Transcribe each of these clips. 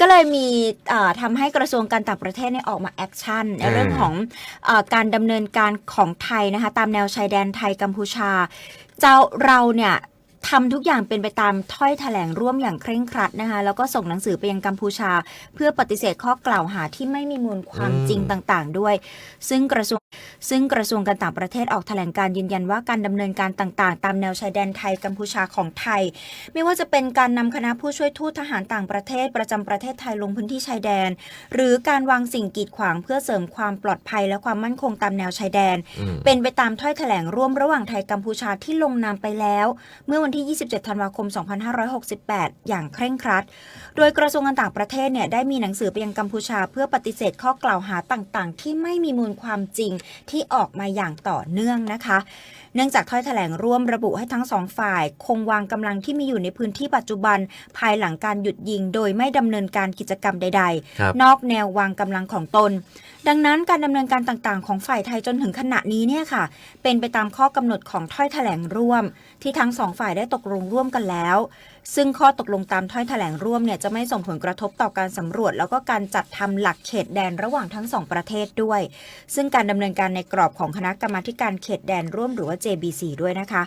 ก็เลยมีเอ่อทำให้กระทรวงการต่างประเทศเนี่ยออกมาแอคชั่นในเรื่องของเออการดำเนินการของไทยนะคะตามแนวชายแดนไทยกัมพูชา เจ้าเราเนี่ยทำทุกอย่างเป็นไปตามถ้อยแถลงร่วมอย่างเคร่งครัดนะคะ แล้วก็ส่งหนังสือไปยังกัมพูชา เพื่อปฏิเสธข้อกล่าวหาที่ไม่มีมูลความอืมจริงต่างๆ ด้วย ซึ่งกระทรวง ซึ่งกระทรวงการต่างประเทศออกแถลงการยืนยันว่าการดำเนินการต่างๆ ตามแนวชายแดนไทยกัมพูชาของไทย ไม่ว่าจะเป็นการนำคณะผู้ช่วยทูตทหารต่างประเทศ ประจำประเทศไทยลงพื้นที่ชายแดน หรือการวางสิ่งกีดขวางเพื่อเสริมความปลอดภัยและความมั่นคงตามแนวชายแดน เป็นไปตามถ้อยแถลงร่วมระหว่างไทยกัมพูชาที่ลงนามไปแล้ว เมื่อวันที่ 27 ธันวาคม 2568 อย่างเคร่งครัด โดยกระทรวงการต่างประเทศเนี่ยได้มีหนังสือไปยังกัมพูชา เพื่อปฏิเสธข้อกล่าวหาต่างๆ ที่ไม่มีมูลความจริงที่ออกมาอย่างต่อเนื่องนะคะ เนื่องจากถ้อยแถลงร่วมระบุให้ทั้งสองฝ่าย คงวางกำลังที่มีอยู่ในพื้นที่ปัจจุบัน ภายหลังการหยุดยิง โดยไม่ดำเนินการกิจกรรมใดๆครับนอกแนววางกำลังของตน ดังนั้นการดำเนินการต่างๆ ของฝ่ายไทยจนถึงขณะนี้เนี่ยค่ะ เป็นไปตามข้อกำหนดของถ้อยแถลงร่วม ที่ทั้งสองฝ่ายได้ตกลงร่วมกันแล้ว ซึ่งข้อตกลงตามถ้อยแถลงร่วมเนี่ยจะไม่ส่งผลกระทบต่อการสำรวจ แล้วก็การจัดทำหลักเขตแดนระหว่างทั้งสองประเทศด้วย ซึ่งการดำเนินการในกรอบของคณะกรรมาธิการเขตแดนร่วมหรือว่า JBC ด้วยนะคะ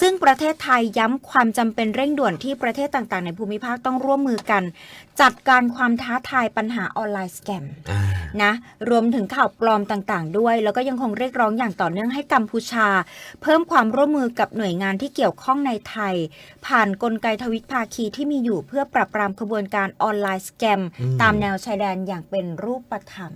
ซึ่งประเทศไทยย้ำความจำเป็นเร่งด่วนที่ประเทศต่างๆ ในภูมิภาคต้องร่วมมือกัน จัดการความท้าทายปัญหาออนไลน์สแกมอ่านะรวมถึงข่าวปลอมต่างๆ ด้วย แล้วก็ยังคงเรียกร้องอย่างต่อเนื่องให้กัมพูชา เพิ่มความร่วมมือกับหน่วยงานที่เกี่ยวข้องในไทย ผ่านนกลไกทวิภาคีที่มีอยู่เพื่อปราบปรามขบวนการออนไลน์สแกมอืมตามแนวชายแดนอย่างเป็นรูปธรรม